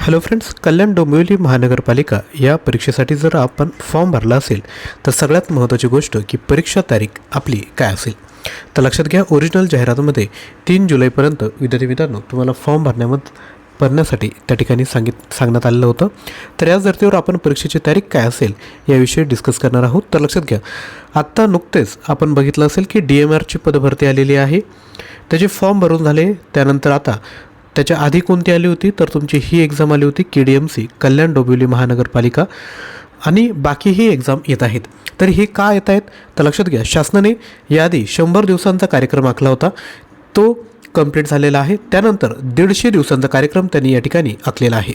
Hello friends कल्याण डोंबिवली महानगरपालिका या परीक्षेसाठी जर आपण फॉर्म भरला असेल तर सगळ्यात महत्त्वाची गोष्ट की परीक्षा तारीख आपली काय असेल? तर लक्षात घ्या ओरिजिनल जाहिरातीमध्ये तीन जुलैपर्यंत विद्यार्थी मित्रांनो तुम्हाला फॉर्म भरण्यामध्ये भरण्यासाठी त्या ठिकाणी सांगित सांगण्यात आलेलं होतं. तर याच धर्तीवर आपण परीक्षेची तारीख काय असेल याविषयी डिस्कस करणार आहोत. तर लक्षात घ्या आत्ता नुकतेच आपण बघितलं असेल की डी एम आरची पदभरती आलेली आहे. त्याचे फॉर्म भरून झाले त्यानंतर आता त्याच्या आधी कोणती आली होती? तर तुमची ही एक्झाम आली होती K D M C Kalyan Dombivli महानगरपालिका. आणि बाकीही एक्झाम येत आहेत. तर हे का येत आहेत? तर लक्षात घ्या शासनाने याआधी शंभर दिवसांचा कार्यक्रम आखला होता. तो कंप्लीट झालेला आहे. त्यानंतर दीडशे दिवसांचा कार्यक्रम त्यांनी या ठिकाणी आखलेला आहे.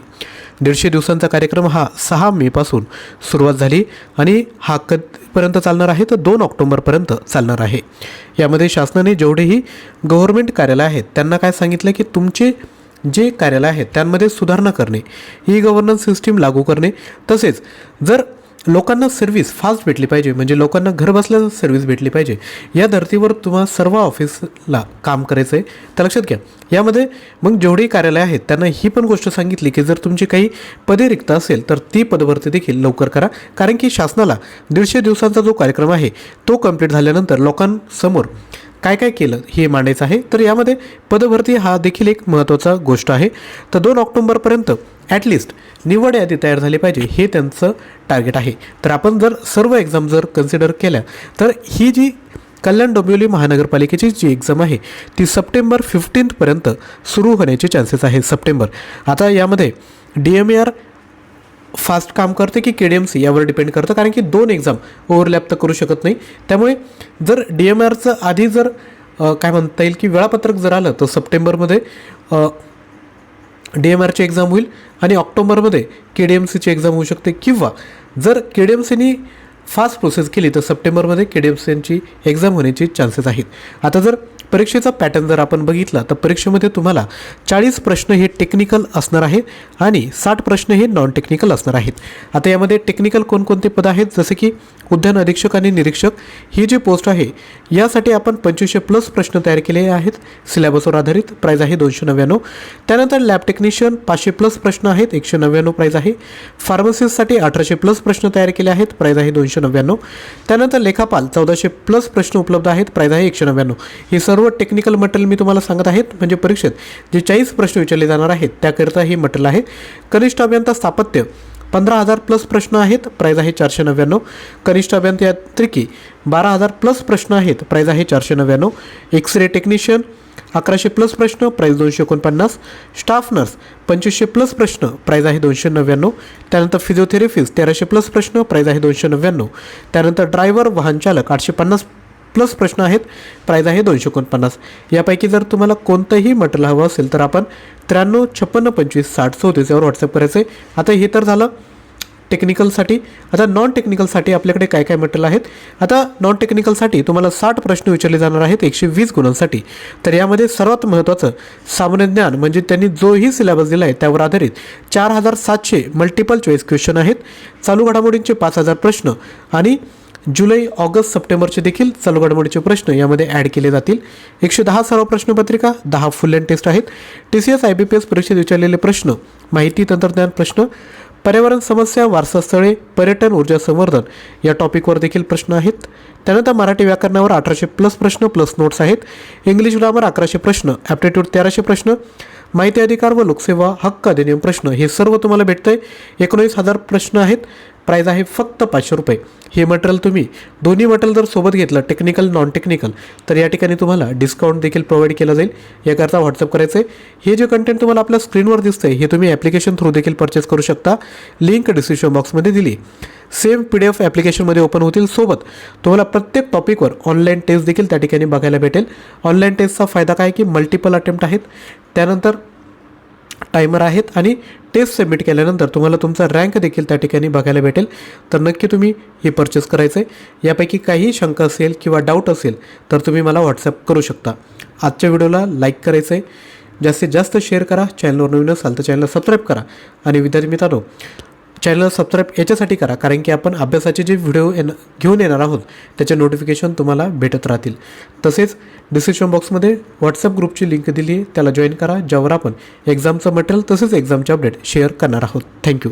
दीडशे दिवसांचा कार्यक्रम हा सहा मेपासून सुरुवात झाली आणि हा कधीपर्यंत चालणार आहे? तर दोन ऑक्टोबरपर्यंत चालणार आहे. यामध्ये शासनाने जेवढेही गव्हर्मेंट कार्यालय आहेत त्यांना काय सांगितलं की तुमचे जे कार्यालय आहेत त्यांमध्ये सुधारणा करणे ई गव्हर्नन्स सिस्टीम लागू करणे तसेच जर लोकांना सर्व्हिस फास्ट भेटली पाहिजे म्हणजे लोकांना घर बसल्या सर्व्हिस भेटली पाहिजे या धर्तीवर तुम्हाला सर्व ऑफिसला काम करायचं आहे तर लक्षात घ्या. यामध्ये मग जेवढी कार्यालय आहेत त्यांना ही पण गोष्ट सांगितली की जर तुमची काही पदे रिक्त असेल तर ती पदभरती देखील लवकर करा. कारण की शासनाला दीडशे दिवसांचा जो कार्यक्रम आहे तो कंप्लीट झाल्यानंतर लोकांसमोर काय काय केलं हे मांडायचं आहे? तर यामध्ये पदभरती हा देखील एक महत्त्वाचा गोष्ट आहे. तर दोन ऑक्टोबरपर्यंत ॲटलिस्ट निवड यादी तयार झाली पाहिजे हे त्यांचं टार्गेट आहे. तर आपण जर सर्व एक्झाम जर कन्सिडर केल्या तर ही जी कल्याण डोंबिवली महानगरपालिकेची जी एक्झाम आहे ती सप्टेंबर फिफ्टीनपर्यंत सुरू होण्याचे चान्सेस आहे सप्टेंबर. आता यामध्ये डी एम आर फास्ट काम करते की के डी एम सी यावर डिपेंड करतं. कारण की दोन एक्झाम ओव्हरलॅप तर करू शकत नाही. त्यामुळे जर डी एम आरचं आधी जर काय म्हणता येईल की वेळापत्रक जर आलं तर सप्टेंबरमध्ये डी एम आरची एक्झाम होईल आणि ऑक्टोबरमध्ये के डी एम सीची एक्झाम होऊ शकते. किंवा जर के डी एम सीनी फास्ट प्रोसेस केली तर सप्टेंबरमध्ये के डी एम सीची एक्झाम होण्याचे चान्सेस आहेत. आता जर परीक्षेचा पॅटर्न जर आपण बघितला तर परीक्षेमध्ये तुम्हाला चाळीस प्रश्न हे टेक्निकल असणार आहे आणि साठ प्रश्न हे नॉन टेक्निकल असणार आहेत. आता यामध्ये टेक्निकल कोणकोणते पद आहेत? जसे की उद्यान अधीक्षक आणि निरीक्षक ही जी पोस्ट आहे यासाठी आपण पंचवीसशे प्लस प्रश्न तयार केले आहेत. सिलेबसवर आधारित प्राईज आहे दोनशे नव्याण्णव. त्यानंतर लॅब टेक्निशियन पाचशे प्लस प्रश्न आहेत एकशे नव्याण्णव प्राईज आहे. फार्मसिस्टसाठी अठराशे प्लस प्रश्न तयार केले आहेत प्राईज आहे दोनशे नव्याण्णव. त्यानंतर लेखापाल चौदाशे प्लस प्रश्न उपलब्ध आहेत प्राईज आहे एकशे नव्याण्णव. हे सर्व टेक्निकल मटेरियल मी तुम्हाला सांगत आहेत म्हणजे परीक्षेत जे चाळीस प्रश्न विचारले जाणार आहेत त्याकरिता हे मटेरियल आहे. कनिष्ठ अभियंता स्थापत्य पंधरा हजार प्लस प्रश्न आहेत प्राईज आहे चारशे नव्याण्णव. कनिष्ठ अभियांत्रिकी बारा हजार प्लस प्रश्न आहेत प्राईज आहे चारशे नव्याण्णव. एक्स रे टेक्निशियन अकराशे प्लस प्रश्न प्राईज दोनशे एकोणपन्नास. स्टाफ नर्स पंचवीसशे प्लस प्रश्न प्राईज आहे दोनशे नव्याण्णव. त्यानंतर फिजिओथेरपिस्ट तेराशे प्लस प्रश्न प्राईज आहे दोनशे नव्याण्णव. त्यानंतर ड्रायव्हर वाहनचालक आठशे पन्नास प्लस प्रश्न आहेत. प्राईज आहे दोनशे एकोणपन्नास. यापैकी जर तुम्हाला कोणतंही मटेरियल हवं असेल तर आपण त्र्याण्णव छप्पन्न पंचवीस साठ चौतीस यावर व्हॉट्सअप करायचं आहे आता हे तर झालं टेक्निकलसाठी आता नॉन टेक्निकलसाठी आपल्याकडे काय काय मटेरियल आहेत? आता नॉन टेक्निकलसाठी तुम्हाला साठ प्रश्न विचारले जाणार आहेत एकशे वीस गुणांसाठी. तर यामध्ये सर्वात महत्त्वाचं सामान्य ज्ञान म्हणजे त्यांनी जोही सिलेबस दिला आहे त्यावर आधारित चार हजार सातशे मल्टिपल चॉईस क्वेश्चन आहेत. चालू घडामोडींचे पाच हजार प्रश्न आणि जुलै ऑगस्ट सप्टेंबरचे देखील चालू घडामोडीचे प्रश्न यामध्ये ॲड केले जातील. एकशे दहा सर्व प्रश्नपत्रिका दहा फुल अँड टेस्ट आहेत. T C S I B P S परीक्षेत विचारलेले प्रश्न माहिती तंत्रज्ञान प्रश्न पर्यावरण समस्या वारसास्थळे पर्यटन ऊर्जा संवर्धन या टॉपिकवर देखील प्रश्न आहेत. त्यानंतर मराठी व्याकरणावर अठराशे प्लस प्रश्न प्लस नोट्स आहेत. इंग्लिश ग्रामर अकराशे प्रश्न ॲप्टिट्यूड तेराशे प्रश्न माहिती अधिकार व लोकसेवा हक्क अधिनियम प्रश्न हे सर्व तुम्हाला भेटतंय. एकोणीस हजार प्रश्न आहेत. प्राईज आहे फक्त पाचशे रुपये. हे मटेरियल तुम्ही दोन्ही मटेरियल जर सोबत घेतलं टेक्निकल नॉन टेक्निकल तर या ठिकाणी तुम्हाला डिस्काउंट देखील प्रोव्हाइड केला जाईल. याकरता व्हॉट्सअप करायचं आहे हे जे कंटेंट तुम्हाला आपल्या स्क्रीनवर दिसतं आहे हे तुम्ही ॲप्लिकेशन थ्रू देखील परचेस करू शकता. लिंक डिस्क्रिप्शन बॉक्समध्ये दिली. सेम पी डी एफ ॲप्लिकेशनमध्ये ओपन होतील सोबत. तुम्हाला प्रत्येक टॉपिकवर ऑनलाईन टेस्ट देखील त्या ठिकाणी बघायला भेटेल. ऑनलाईन टेस्टचा फायदा काय की मल्टिपल अटेम्प्ट आहेत. त्यानंतर टायमर आहेत आणि टेस्ट सबमिट केल्यानंतर तुम्हाला तुमचा रँक देखील त्या ठिकाणी बघायला भेटेल. तर नक्की तुम्ही हे परचेस करायचं आहे यापैकी काही शंका असेल किंवा डाऊट असेल तर तुम्ही मला व्हॉट्सअप करू शकता. आजच्या व्हिडिओला लाईक करायचं आहे जास्तीत जास्त शेअर करा. चॅनलवर नवीन असाल तर चॅनलला सबस्क्राईब करा. आणि विद्यार्थी मित्रांनो चॅनल सबस्क्राईब याच्यासाठी करा कारण की आपण अभ्यासाचे जे व्हिडिओ येण घेऊन येणार आहोत त्याचे नोटिफिकेशन तुम्हाला भेटत राहतील. तसेच डिस्क्रिप्शन बॉक्समध्ये व्हॉट्सअप ग्रुपची लिंक दिली आहे त्याला जॉईन करा ज्यावर आपण एक्झामचं मटेरियल तसेच एक्झामचे अपडेट शेअर करणार आहोत. थँक्यू